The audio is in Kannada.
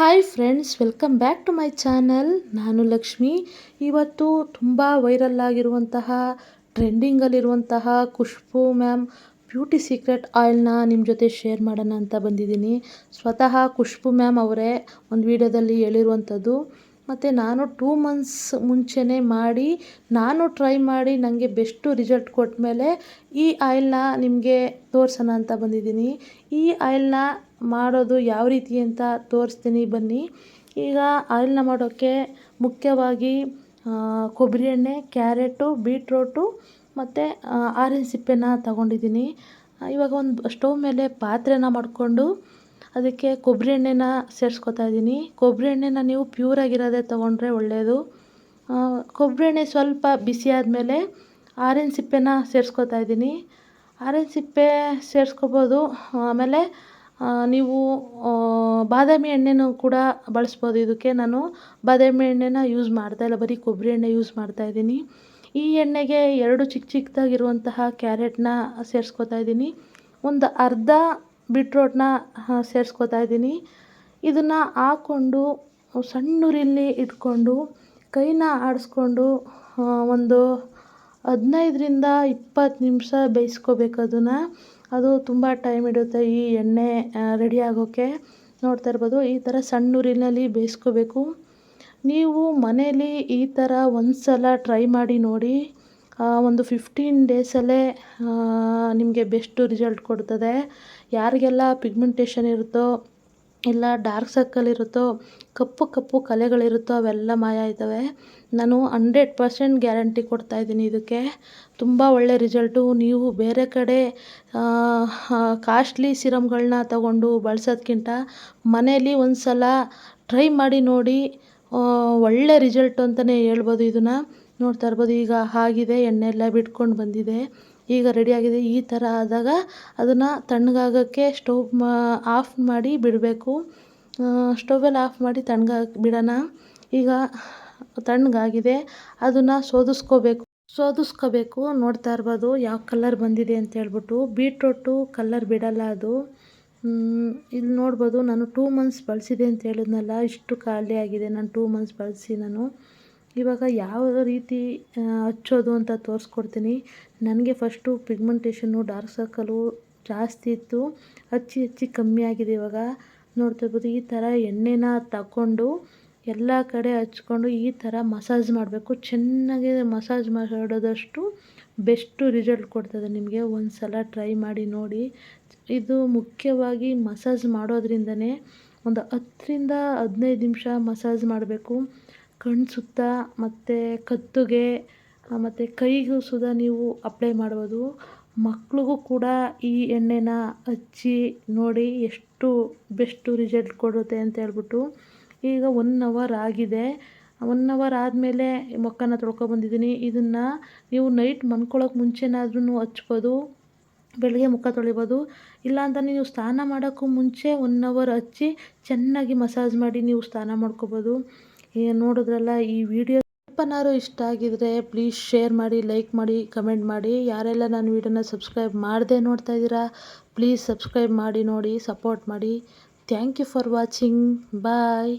Hi friends welcome back to my channel ನಾನು ಲಕ್ಷ್ಮಿ. ಇವತ್ತು ತುಂಬ ವೈರಲ್ ಆಗಿರುವಂತಹ ಟ್ರೆಂಡಿಂಗಲ್ಲಿರುವಂತಹ ಖುಷ್ಬು ಮ್ಯಾಮ್ ಬ್ಯೂಟಿ ಸೀಕ್ರೆಟ್ ಆಯಿಲ್ನ ನಿಮ್ಮ ಜೊತೆ ಶೇರ್ ಮಾಡೋಣ ಅಂತ ಬಂದಿದ್ದೀನಿ. ಸ್ವತಃ ಖುಷ್ಬು ಮ್ಯಾಮ್ ಅವರೇ ಒಂದು ವಿಡಿಯೋದಲ್ಲಿ ಹೇಳಿರುವಂಥದ್ದು. ಮತ್ತು ನಾನು ಟೂ ಮಂತ್ಸ್ ಮುಂಚೆನೇ ಮಾಡಿ, ನಾನು ಟ್ರೈ ಮಾಡಿ ನನಗೆ ಬೆಸ್ಟು ರಿಸಲ್ಟ್ ಕೊಟ್ಟ ಮೇಲೆ ಈ ಆಯಿಲ್ನ ನಿಮಗೆ ತೋರಿಸೋಣ ಅಂತ ಬಂದಿದ್ದೀನಿ. ಈ ಆಯಿಲ್ನ ಮಾಡೋದು ಯಾವ ರೀತಿ ಅಂತ ತೋರಿಸ್ತೀನಿ, ಬನ್ನಿ. ಈಗ ಆಯಿಲ್ನ ಮಾಡೋಕ್ಕೆ ಮುಖ್ಯವಾಗಿ ಕೊಬ್ಬರಿ ಎಣ್ಣೆ, ಕ್ಯಾರೆಟು, ಬೀಟ್ರೋಟು ಮತ್ತು ಆರೆಂಜ್ ಸಿಪ್ಪೆನ ತಗೊಂಡಿದ್ದೀನಿ. ಇವಾಗ ಒಂದು ಸ್ಟವ್ ಮೇಲೆ ಪಾತ್ರೆನ ಮಾಡಿಕೊಂಡು ಅದಕ್ಕೆ ಕೊಬ್ಬರಿ ಎಣ್ಣೆನ ಸೇರಿಸ್ಕೊತಾ ಇದ್ದೀನಿ. ಕೊಬ್ಬರಿ ಎಣ್ಣೆನ ನೀವು ಪ್ಯೂರಾಗಿರೋದೇ ತೊಗೊಂಡ್ರೆ ಒಳ್ಳೆಯದು ಕೊಬ್ಬರಿ ಎಣ್ಣೆ ಸ್ವಲ್ಪ ಬಿಸಿ ಆದಮೇಲೆ ಆರೆಂಜ್ ಸಿಪ್ಪೆನ ಸೇರಿಸ್ಕೊತಾ ಇದ್ದೀನಿ. ಆರೆಂಜ್ ಸಿಪ್ಪೆ ಸೇರಿಸ್ಕೋಬೋದು. ಆಮೇಲೆ ನೀವು ಬಾದಾಮಿ ಎಣ್ಣೆನೂ ಕೂಡ ಬಳಸ್ಬೋದು. ಇದಕ್ಕೆ ನಾನು ಬಾದಾಮಿ ಎಣ್ಣೆನ ಯೂಸ್ ಮಾಡ್ತಾ ಇಲ್ಲ. ಬರೀ ಕೊಬ್ಬರಿ ಎಣ್ಣೆ ಯೂಸ್ ಮಾಡ್ತಾ ಇದ್ದೀನಿ. ಈ ಎಣ್ಣೆಗೆ ಎರಡು ಚಿಕ್ಕ ಚಿಕ್ಕದಾಗಿರುವಂತಹ ಕ್ಯಾರೆಟ್ನ ಸೇರಿಸ್ಕೋತಾ ಇದ್ದೀನಿ. ಒಂದು ಅರ್ಧ ಬೀಟ್ರೋಟ್ನ ಸೇರಿಸ್ಕೋತಾ ಇದ್ದೀನಿ. ಇದನ್ನು ಹಾಕ್ಕೊಂಡು ಸಣ್ಣ ಉರಿಲಿ ಇಟ್ಕೊಂಡು ಕೈನ ಆಡಿಸ್ಕೊಂಡು ಒಂದು ಹದಿನೈದರಿಂದ ಇಪ್ಪತ್ತು ನಿಮಿಷ ಬೇಯಿಸ್ಕೋಬೇಕು ಅದನ್ನು ಅದು ತುಂಬ ಟೈಮ್ ಹಿಡಿಯುತ್ತೆ ಈ ಎಣ್ಣೆ ರೆಡಿ ಆಗೋಕ್ಕೆ ನೋಡ್ತಾ ಇರ್ಬೋದು, ಈ ಥರ ಸಣ್ಣ ಉರಿನಲ್ಲಿ ಬೇಯಿಸ್ಕೋಬೇಕು. ನೀವು ಮನೇಲಿ ಈ ಥರ ಒಂದು ಸಲ ಟ್ರೈ ಮಾಡಿ ನೋಡಿ. ಒಂದು ಫಿಫ್ಟೀನ್ ಡೇಸಲ್ಲೇ ನಿಮಗೆ ಬೆಸ್ಟು ರಿಸಲ್ಟ್ ಕೊಡ್ತದೆ. ಯಾರಿಗೆಲ್ಲ ಪಿಗ್ಮೆಂಟೇಷನ್ ಇರುತ್ತೋ ಇಲ್ಲ ಡಾರ್ಕ್ ಸರ್ಕಲ್ ಇರುತ್ತೋ, ಕಪ್ಪು ಕಪ್ಪು ಕಲೆಗಳಿರುತ್ತೋ ಅವೆಲ್ಲ ಮಾಯ ಆಯ್ತವೆ ನಾನು ಹಂಡ್ರೆಡ್ ಪರ್ಸೆಂಟ್ ಗ್ಯಾರಂಟಿ ಕೊಡ್ತಾ ಇದ್ದೀನಿ ಇದಕ್ಕೆ. ತುಂಬ ಒಳ್ಳೆ ರಿಸಲ್ಟು ನೀವು ಬೇರೆ ಕಡೆ ಕಾಸ್ಟ್ಲಿ ಸಿರಮ್ಗಳನ್ನ ತಗೊಂಡು ಬಳಸೋದ್ಕಿಂತ ಮನೇಲಿ ಒಂದು ಸಲ ಟ್ರೈ ಮಾಡಿ ನೋಡಿ ಒಳ್ಳೆ ರಿಸಲ್ಟು ಅಂತಲೇ ಹೇಳ್ಬೋದು ಇದನ್ನು. ನೋಡ್ತಾ ಇರ್ಬೋದು ಈಗ ಆಗಿದೆ, ಎಣ್ಣೆ ಎಲ್ಲ ಬಿಟ್ಕೊಂಡು ಬಂದಿದೆ. ಈಗ ರೆಡಿಯಾಗಿದೆ ಈ ಥರ ಆದಾಗ ಅದನ್ನು ತಣ್ಣಗಾಗೋಕ್ಕೆ ಸ್ಟೌವ್ ಮಾ ಆಫ್ ಮಾಡಿ ಬಿಡಬೇಕು. ಸ್ಟೌವೆಲ್ಲ ಆಫ್ ಮಾಡಿ ತಣ್ಣಗಾಗಕ್ಕೆ ಬಿಡೋಣ. ಈಗ ತಣ್ಣಗಾಗಿದೆ. ಅದನ್ನು ಸೋದಿಸ್ಕೋಬೇಕು. ಸೋದಿಸ್ಕೋಬೇಕು. ನೋಡ್ತಾ ಇರ್ಬೋದು ಯಾವ ಕಲರ್ ಬಂದಿದೆ ಅಂತ ಹೇಳ್ಬಿಟ್ಟು. ಬೀಟ್ರೋಟು ಕಲ್ಲರ್ ಬಿಡಲ್ಲ ಅದು. ಇಲ್ಲಿ ನೋಡ್ಬೋದು ನಾನು ಟೂ ಮಂತ್ಸ್ ಬಳಸಿದೆ ಅಂತ ಹೇಳಿದ್ನಲ್ಲ. ಇಷ್ಟು ಖಾಲಿ ಆಗಿದೆ. ನಾನು ಟೂ ಮಂತ್ಸ್ ಬಳಸಿ ನಾನು. ಇವಾಗ ಯಾವ ರೀತಿ ಹಚ್ಚೋದು ಅಂತ ತೋರಿಸ್ಕೊಡ್ತೀನಿ. ನನಗೆ ಫಸ್ಟು ಪಿಗ್ಮೆಂಟೇಷನ್ನು ಡಾರ್ಕ್ ಸರ್ಕಲು ಜಾಸ್ತಿ ಇತ್ತು. ಹಚ್ಚಿ ಹಚ್ಚಿ ಕಮ್ಮಿ ಆಗಿದೆ ಇವಾಗ. ನೋಡ್ತಾ ಇರ್ಬೋದು, ಈ ಥರ ಎಣ್ಣೆನ ತಗೊಂಡು ಎಲ್ಲ ಕಡೆ ಹಚ್ಕೊಂಡು ಈ ಥರ ಮಸಾಜ್ ಮಾಡಬೇಕು. ಚೆನ್ನಾಗಿ ಮಸಾಜ್ ಮಾಡೋದಷ್ಟು ಬೆಸ್ಟು ರಿಸಲ್ಟ್ ಕೊಡ್ತದೆ ನಿಮಗೆ. ಒಂದು ಸಲ ಟ್ರೈ ಮಾಡಿ ನೋಡಿ. ಇದು ಮುಖ್ಯವಾಗಿ ಮಸಾಜ್ ಮಾಡೋದ್ರಿಂದನೇ ಒಂದು ಹತ್ತರಿಂದ ಹದಿನೈದು ನಿಮಿಷ ಮಸಾಜ್ ಮಾಡಬೇಕು. ಕಣ್ಣು ಸುತ್ತ ಮತ್ತು ಕತ್ತಿಗೆ ಮತ್ತು ಕೈಗೂ ಸುದಾ ನೀವು ಅಪ್ಲೈ ಮಾಡ್ಬೋದು. ಮಕ್ಳಿಗೂ ಕೂಡ ಈ ಎಣ್ಣೆನ ಹಚ್ಚಿ ನೋಡಿ ಎಷ್ಟು ಬೆಸ್ಟು ರಿಸಲ್ಟ್ ಕೊಡುತ್ತೆ ಅಂತ ಹೇಳ್ಬಿಟ್ಟು ಈಗ ಒನ್ ಅವರ್ ಆಗಿದೆ. ಒನ್ ಅವರ್ ಆದಮೇಲೆ ಮುಖನ ತೊಳ್ಕೊಬಂದಿದ್ದೀನಿ ಇದನ್ನು ನೀವು ನೈಟ್ ಮನ್ಕೊಳ್ಳೋಕೆ ಮುಂಚೆನಾದ್ರೂ ಹಚ್ಬೋದು. ಬೆಳಗ್ಗೆ ಮುಖ ತೊಳಿಬೋದು. ಇಲ್ಲ ನೀವು ಸ್ನಾನ ಮಾಡೋಕ್ಕೂ ಮುಂಚೆ ಒನ್ ಅವರ್ ಹಚ್ಚಿ ಚೆನ್ನಾಗಿ ಮಸಾಜ್ ಮಾಡಿ ನೀವು ಸ್ನಾನ ಮಾಡ್ಕೊಬೋದು. ನೋಡಿದ್ರಲ್ಲ, ಈ ವಿಡಿಯೋ ಸ್ವಲ್ಪನಾರು ಇಷ್ಟ ಆಗಿದ್ರೆ ಪ್ಲೀಸ್ ಶೇರ್ ಮಾಡಿ ಲೈಕ್ ಮಾಡಿ ಕಮೆಂಟ್ ಮಾಡಿ. ಯಾರೆಲ್ಲ ನಾನು ವೀಡಿಯೋನ ಸಬ್ಸ್ಕ್ರೈಬ್ ಮಾಡದೆ ನೋಡ್ತಾ ಇದ್ದೀರಾ ಪ್ಲೀಸ್ ಸಬ್ಸ್ಕ್ರೈಬ್ ಮಾಡಿ, ನೋಡಿ ಸಪೋರ್ಟ್ ಮಾಡಿ. Thank you for watching bye